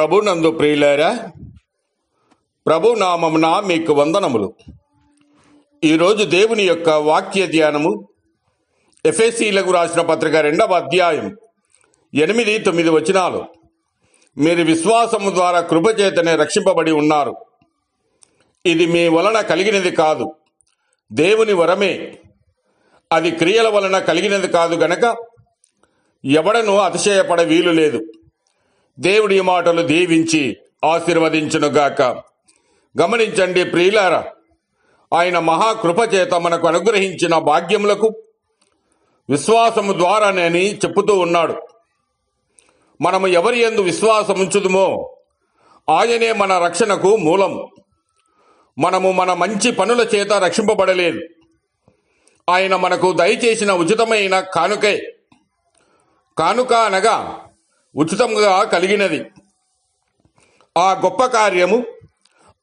ప్రభు నందు ప్రియులారా ప్రభు నామమున మీకు వందనములు. ఈరోజు దేవుని యొక్క వాక్య ధ్యానము ఎఫ్ఎస్సీలకు రాసిన పత్రిక రెండవ అధ్యాయం ఎనిమిది తొమ్మిది వచనాలు. మీరు విశ్వాసము ద్వారా కృపచేతనే రక్షింపబడి ఉన్నారు. ఇది మీ వలన కలిగినది కాదు. దేవుని వరమే. అది క్రియల వలన కలిగినది కాదు గనక ఎవడను అతిశయపడ వీలు లేదు. దేవుడి మాటలు దీవించి ఆశీర్వదించునుగాక. గమనించండి ప్రియులారా ఆయన మహాకృప చేత మనకు అనుగ్రహించిన భాగ్యములకు విశ్వాసము ద్వారానేని చెప్పుతూ ఉన్నాడు. మనము ఎవరి ఎందు విశ్వాసం ఉంచుదుమో ఆయనే మన రక్షణకు మూలం. మనము మన మంచి పనుల చేత రక్షింపబడలేదు ఆయన మనకు దయచేసిన ఉచితమైన కానుకే. కానుక అనగా ఉచితంగా కలిగినది. ఆ గొప్ప కార్యము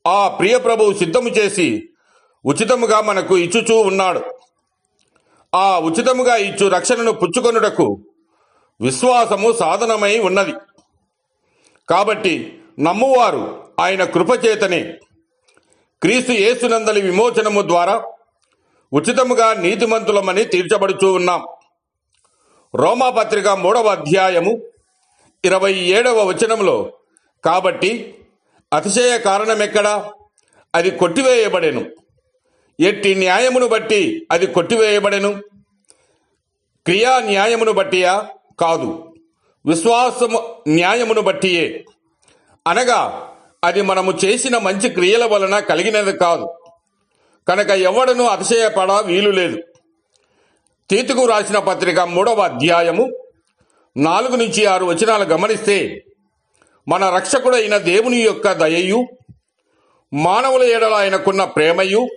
ఆ ప్రియ ప్రభువు సిద్ధము చేసి ఉచితముగా మనకు ఇచ్చుచూ ఉన్నాడు. ఆ ఉచితముగా ఇచ్చు రక్షణను పుచ్చుకొనుటకు విశ్వాసము సాధనమై ఉన్నది. కాబట్టి నమ్మువారు ఆయన కృపచేతనే క్రీస్తు యేసునందలి విమోచనము ద్వారా ఉచితముగా నీతిమంతులమని తీర్చబడుచూ ఉన్నాం. రోమాపత్రిక మూడవ అధ్యాయము ఇరవై ఏడవ వచనంలో కాబట్టి అతిశయ కారణమెక్కడా? అది కొట్టివేయబడెను. ఎట్టి న్యాయమును బట్టి అది కొట్టివేయబడెను? క్రియా న్యాయమును బట్టియా? కాదు. విశ్వాసము న్యాయమును బట్టియే. అనగా అది మనము చేసిన మంచి క్రియల వలన కలిగినది కాదు. కనుక ఎవడను అతిశయపడ వీలు లేదు. తీతుకు రాసిన పత్రిక మూడవ అధ్యాయము నాలుగు నుంచి ఆరు వచనాలు గమనిస్తే మన రక్షకుడైన దేవుని యొక్క దయయు మానవుల ఎడల ఆయనకున్న ప్రేమయు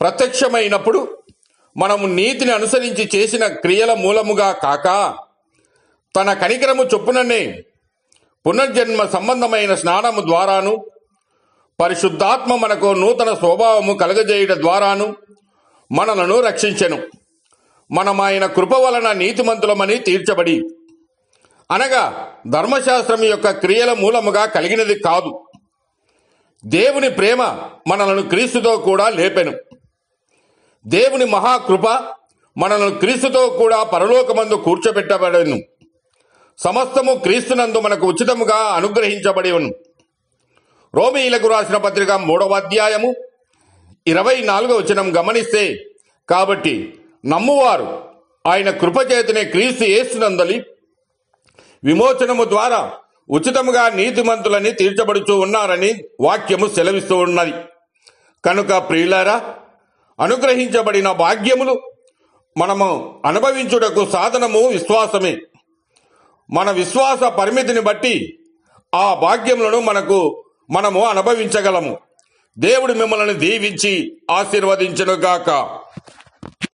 ప్రత్యక్షమైనప్పుడు మనము నీతిని అనుసరించి చేసిన క్రియల మూలముగా కాక తన కనికరము చొప్పుననే పునర్జన్మ సంబంధమైన స్నానము ద్వారాను పరిశుద్ధాత్మ మనకు నూతన స్వభావము కలగజేయుట ద్వారాను మనలను రక్షించెను. మనం ఆయన కృప వలన నీతిమంతులమని తీర్చబడి అనగా ధర్మశాస్త్రం యొక్క క్రియల మూలముగా కలిగినది కాదు. దేవుని ప్రేమ మనలను క్రీస్తుతో కూడా లేపెను. దేవుని మహాకృప మనలను క్రీస్తుతో కూడా పరలోకమందు కూర్చోబెట్టబడను. సమస్తము క్రీస్తునందు మనకు ఉచితముగా అనుగ్రహించబడి ఉను రోమీలకు రాసిన పత్రిక మూడవ అధ్యాయము ఇరవై నాలుగవ వచనం గమనిస్తే కాబట్టి నమ్మువారు ఆయన కృపచేతనే క్రీస్తు ఏస్తునందలి విమోచనము ద్వారా ఉచితముగా నీతిమంతులని తీర్చబడుచూ ఉన్నారని వాక్యము సెలవిస్తూ ఉన్నది. కనుక ప్రియులారా అనుగ్రహించబడిన భాగ్యములు మనము అనుభవించుటకు సాధనము విశ్వాసమే. మన విశ్వాస పరిమితిని బట్టి ఆ భాగ్యములను మనకు మనము అనుభవించగలము. దేవుడు మిమ్మల్ని దీవించి ఆశీర్వదించునుగాక.